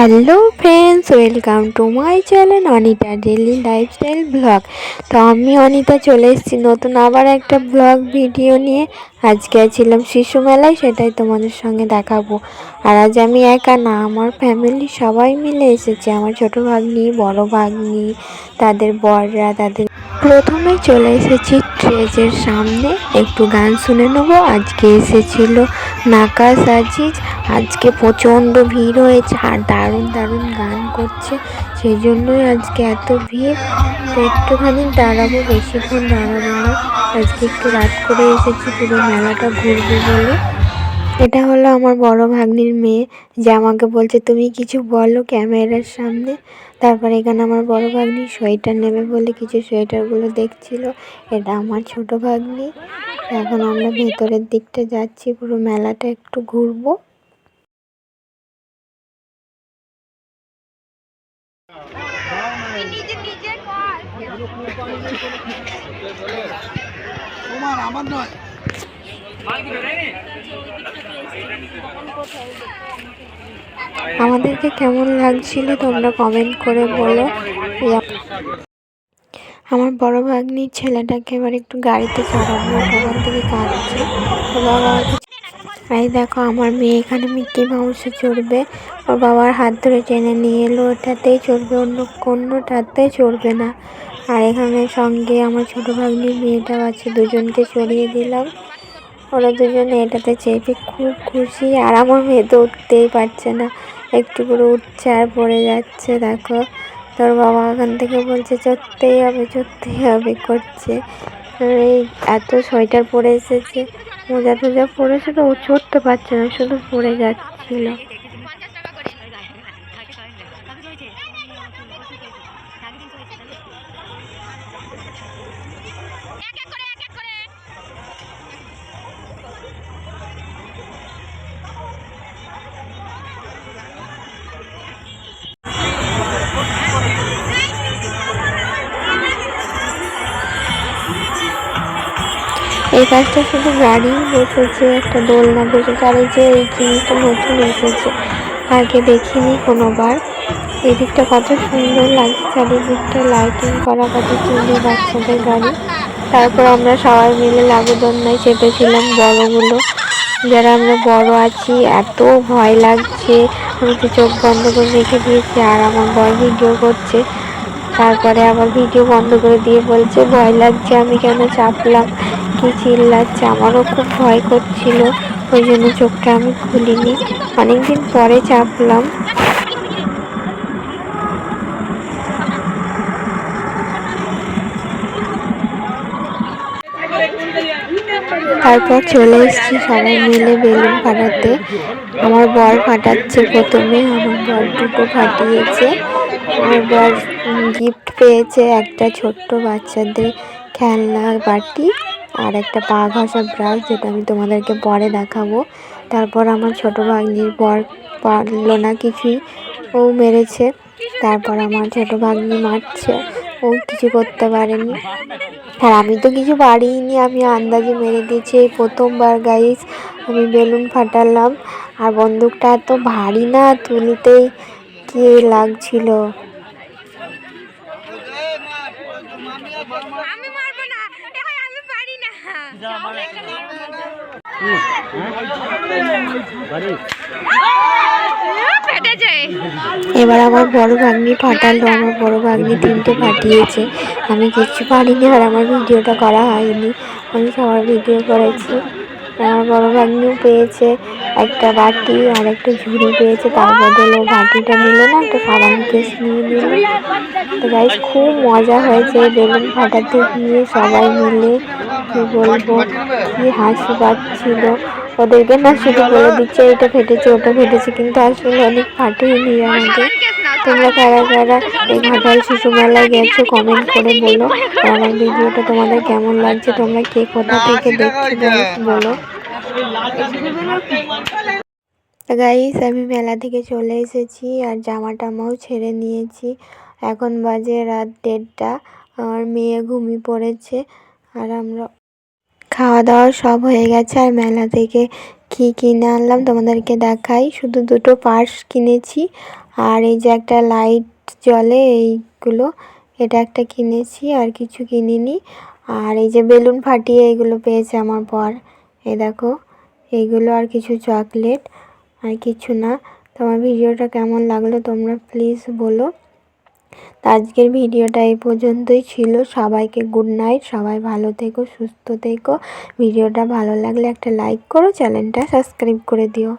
Hello friends welcome to my channel Anita daily lifestyle blog তো আমি অনিতা চলে এসেছি নতুন আবার একটা ব্লগ ভিডিও নিয়ে। আজকে ছিলাম শিশু মেলায়, সেটাই তোমাদের সঙ্গে দেখাবো। আর আজ আমি একা না, আমার ফ্যামিলি সবাই মিলে এসেছে। আমার ছোটো ভাগ্নি, বড় ভাগ্নি, তাদের বররা, তাদের প্রথমে চলে এসেছি ট্রেজের সামনে। একটু গান শুনে নেব। আজকে এসেছিল নাকাশ আজিজ আজকে প্রচণ্ড ভিড় হয়েছে আর দারুণ দারুণ গান করছে সেই জন্যই আজকে এত ভিড়। একটুখানি দাঁড়াবো, বেশিক্ষণ দাঁড়াবো না। আজকে একটু রাত করে এসেছি, পুরো মেলাটা ঘুরবো বলে। এটা হলো আমার বড় ভাগ্নির মেয়ে, যে আমাকে বলছে, তুমি কিছু বলো ক্যামেরার সামনে? তারপর এখানে আমার বড় ভাগ্নি সোয়েটার নেবে বলে কিছু সোয়েটারগুলো দেখছিল। এটা আমার ছোট ভাগ্নি। এখন আমরা ভেতরের দিকটা যাচ্ছি, পুরো মেলাটা একটু ঘুরবো। তোমার আমার নয়। আমাদেরকে কেমন লাগছিল তোমরা কমেন্ট করে বলো। আমার বড় ভাগ্নির ছেলেটাকে এবার একটু গাড়িতে চড়াবো ওখান থেকে কাঁদছে। বাবা এই দেখো, আমার মেয়ে এখানে মিকি মাউসে চড়বে। ওর বাবার হাত ধরে টেনে নিয়ে এলো, ওটাতেই চড়বে, অন্য কোনোটাতে চড়বে না। আর এখানে সঙ্গে আমার ছোটো ভাগ্নির মেয়েটাও আছে, দুজনকে চড়িয়ে দিলাম। ওরা দুজনে এটাতে চেপে খুব খুশি, আর আমার মেয়ে তো উঠতেই পারছে না। একটু করে উঠছে আর পড়ে যাচ্ছে, দেখো। তোর বাবা ওখান থেকে বলছে, চড়তেই হবে চড়তেই হবে করছে। এই এত সোয়েটার পরে এসেছে, মোজা টোজা পরেছে তো ও চড়তে পারছে না, শুধু পড়ে যাচ্ছিল। এই গাছটা শুধু গাড়ি বসেছে, একটা দোলনা বসেছে, আর এই যে এই জিনিসটা নতুন এসেছে, আগে দেখিনি কোনোবার। এদিকটা কত সুন্দর লাগছে, চারিদিকটা লাইটিং করা, কত সুন্দর বাচ্চাদের গাড়ি তারপর আমরা সবাই মিলে লাগুদন্নায় চেপেছিলাম বড়গুলো। যারা আমরা বড় আছি, এত ভয় লাগছে, আমি তো চোখ বন্ধ করে রেখে দিয়েছি, আর আমার বয় ভিডিও করছে। তারপরে আবার ভিডিও বন্ধ করে দিয়ে বলছে, ভয় লাগছে, আমি কেন চাপলাম? কি চিল্লাচ্ছে, আমারও খুব ভয় করছিল, ওই জন্য চোখটা আমি খুলিনি। অনেকদিন পরে চাপলাম। তারপর চলে এসেছি সবাই মিলে বেলুন ফাটাতে। আমার বর ফাটাচ্ছে প্রথমে, আমার বর দুটো ফাটিয়েছে। আমার বর গিফট পেয়েছে একটা ছোট্ট বাচ্চাদের খেলনা বাটি। আর একটা পা ঘষা ব্রাশ যেটা আমি তোমাদেরকে পরে দেখাবো। তারপর আমার ছোট ভাগ্নির বর পারল না কিছুই ও মেরেছে। তারপর আমার ছোট ভাগ্নি মারছে। ও কিছু করতে পারেনি। আর আমি তো কিছু পারিনি। আমি আন্দাজে মেরে দিয়েছি এই প্রথমবার গাইস আমি বেলুন ফাটালাম। আর বন্দুকটা এত ভারী না, তুলতেই কি লাগছিল আমি মারবো না এখন আমি পারি না ফেটেছে এবার আমার বড় ভাগ্নি ফাটালো, আমার বড় ভাগ্নি তিনটে ফাটিয়েছে। আমি কিচ্ছু পারিনি, আর আমার ভিডিওটা করা হয়নি। আমি সবার ভিডিও করেছি। আমার বড় ভাগ্নিও পেয়েছে। একটা বাটি আর একটা ঝুড়ি পেয়েছে তার বদলে বাটিটা নিল না, একটা সাবান কেস নিয়ে নিল। তো গাইস খুব মজা হয়েছে বেলুন ফাটাতে গিয়ে সবাই মিলে, কি বলব, কি হাসি পাচ্ছিল। ওদেরকে না শুধু বলে দিচ্ছে, এটা ফেটেছে, ওটা ফেটেছে, কিন্তু আসলে অনেক ফাটেইনি আমাদের। তোমরা কারা কারা এই ঘাটাল শিশু মেলায় গেছো কমেন্ট করে বলো। আমার ভিডিওটা তোমাদের কেমন লাগছে, তোমরা কে কোথা থেকে দেখছ, বলো। গাইস আমি মেলা থেকে চলে এসেছি আর জামা টামাও ছেড়ে নিয়েছি। এখন বাজে রাত দেড়টা আমার মেয়ে ঘুমিয়ে পড়েছে। আর আমরা খাওয়া দাওয়া সব হয়ে গেছে, আর মেলা থেকে কী কিনে আনলাম তোমাদেরকে দেখাই। শুধু দুটো পার্স কিনেছি, আর এই যে একটা লাইট জ্বলে এইগুলো, এটা একটা কিনেছি, আর কিছু কিনিনি। আর এই যে বেলুন ফাটিয়ে এগুলো পেয়েছে আমার বর। এই দেখো এইগুলো আর কিছু চকলেট আর কিছু না। তোমার ভিডিওটা কেমন লাগল তোমরা প্লিজ বলো। তো আজকের ভিডিওটা এই পর্যন্তই ছিল। সবাইকে গুড নাইট সবাই ভালো থেকো, সুস্থ থেকো। ভিডিওটা ভালো লাগলে একটা লাইক করো চ্যানেলটা সাবস্ক্রাইব করে দিও।